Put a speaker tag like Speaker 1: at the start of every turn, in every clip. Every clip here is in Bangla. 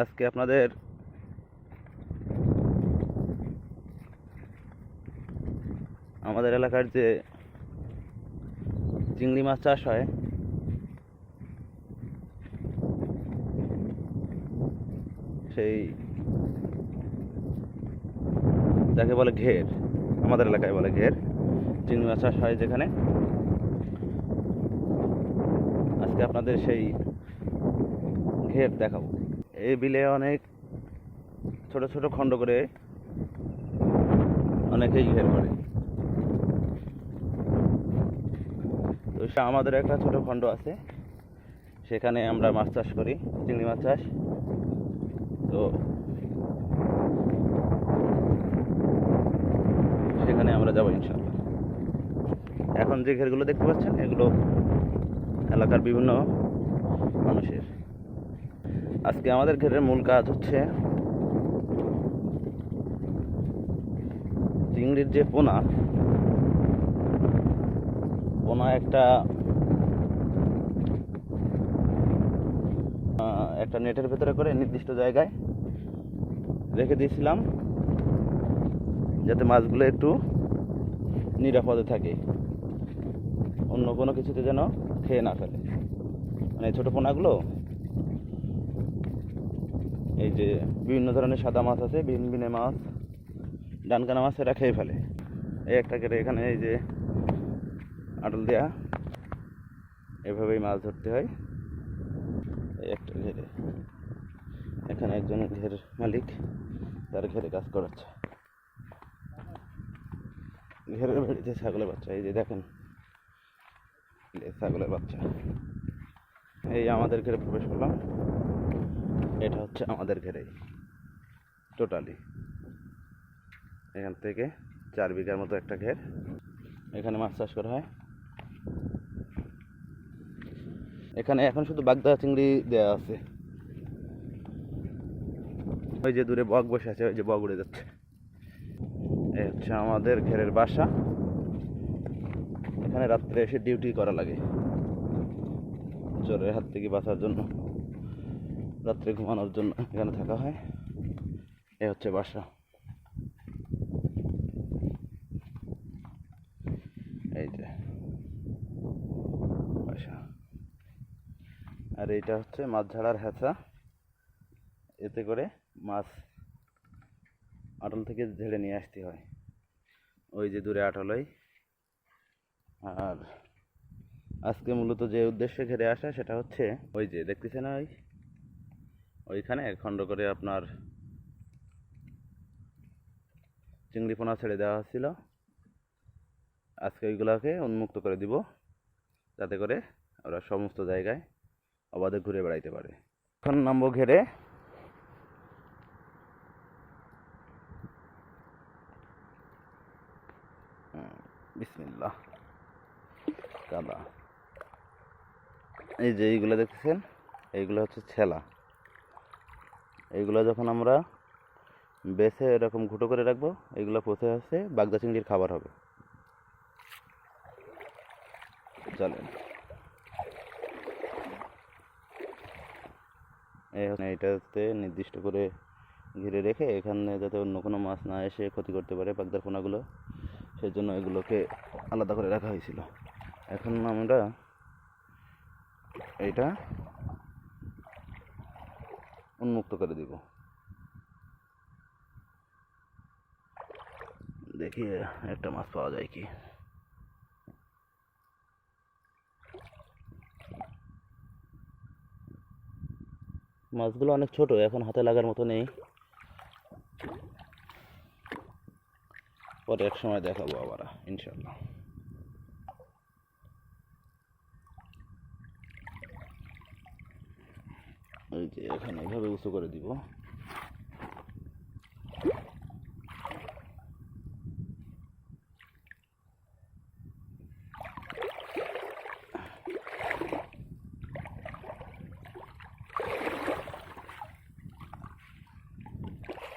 Speaker 1: আজকে আপনাদের আমাদের এলাকার যে চিংড়ি মাছ চাষ হয়, সেই যাকে বলে ঘের, আমাদের এলাকায় বলে ঘের, চিংড়ি মাছ চাষ হয় যেখানে। আজকে আপনাদের সেই ঘের দেখাবো। এই বিলে অনেক ছোট ছোট খণ্ড করে অনেকেই ঘের করে। তো আমাদের একটা ছোট খণ্ড আছে, সেখানে আমরা মাছ চাষ করি, চিংড়ি মাছ চাষ। তো সেখানে আমরা যাব ইনশাল্লাহ এখন যে ঘেরগুলো দেখতে পাচ্ছেন, এগুলো এলাকার বিভিন্ন মানুষের। আজকে আমাদের ঘেরের মূল কাজ হচ্ছে চিংড়ির যে পোনা পোনা একটা একটা নেটের ভেতরে করে নির্দিষ্ট জায়গায় রেখে দিয়েছিলাম, যাতে মাছগুলো একটু নিরাপদে থাকে। অন্য কোনো কিছুতে যেন খেয়ে না ফেলে। মানে ছোটো পোনাগুলো এই যে বিভিন্ন ধরনের সাদা মাছ আছে, বিনে মাছ, ডানকানা মাছ, এরা খেয়ে ফেলে। এই একটা কেটে এখানে এই যে আটল দেয়া, এভাবেই মাছ ধরতে হয়। এই একটা ঘেরে। এখানে একজন ঘের মালিক, তার ঘেরে কাজ করাচ্ছে। ঘেরের বাড়িতে ছাগলের বাচ্চা, এই যে দেখেন। ছাগলের বাচ্চা। এই আমাদের ঘেরে প্রবেশ করলাম। এটা হচ্ছে আমাদের ঘেরে টোটালি এখান থেকে চার বিঘার মতো একটা ঘের, এখানে মাছ চাষ করা হয়। এখানে এখন শুধু বাগদা চিংড়ি দেওয়া আছে। ওই যে দূরে বক বসে আছে, ওই যে বক উড়ে যাচ্ছে। এই হচ্ছে আমাদের ঘেরের বাসা। এখানে রাত্রে এসে ডিউটি করা লাগে চোরের হাত থেকে বাঁচার জন্য। রাত্রে ঘুমানোর জন্য এখানে থাকা হয়। এ হচ্ছে বাসা। এই যে বাসা। আর এইটা হচ্ছে মাছ ঝাড়ার হ্যাঁচা এতে করে মাছ আটল থেকে ঝেড়ে নিয়ে আসতে হয়। ওই যে দূরে আটলই। আর আজকে মূলত যে উদ্দেশ্যে ঘেরে আসা সেটা হচ্ছে ওই যে দেখতেছেন ওই ওইখানে খণ্ড করে আপনার চিংড়ি পোনা ছেড়ে দেওয়া হচ্ছিল। আজকে ওইগুলোকে উন্মুক্ত করে দিব, যাতে করে ওরা সমস্ত জায়গায় অবাধে ঘুরে বেড়াইতে পারে। এখন নামবো ঘেরে। বিসমিল্লাহ। এই যে এইগুলো দেখতেছেন, এইগুলো হচ্ছে ছেলা। এইগুলো যখন আমরা বেছে এরকম ঘুটো করে রাখব এইগুলো পচে আসে বাগদা চিংড়ির খাবার হবে। চলেন। এইটাতে নির্দিষ্ট করে ঘিরে রেখে এখানে যাতে অন্য কোনো মাছ না এসে ক্ষতি করতে পারে বাগদার পোনাগুলো সেই জন্য এগুলোকে আলাদা করে রাখা হয়েছিল। এখন আমরা এইটা উন্মুক্ত করে দিব। দেখি, একটা মাছ পাওয়া যায় কি? মাছগুলো অনেক ছোট, এখন হাতে লাগার মতো নেই। পরে এক সময় দেখাবো আবার ইনশাল্লাহ এই যে এখানে এইভাবে উঁচু করে দিব।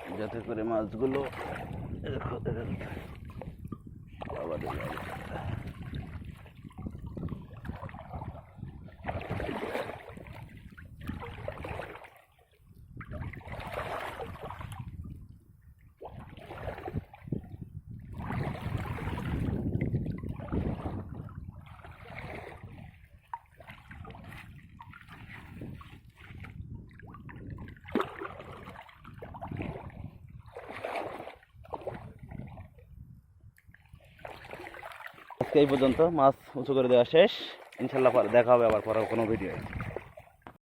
Speaker 1: যাতে করে মাছগুলো এরকম আজকে এই পর্যন্ত মাছ উঁচু করে দেওয়া শেষ। ইনশাল্লাহ দেখা হবে আবার পরে কোনো ভিডিও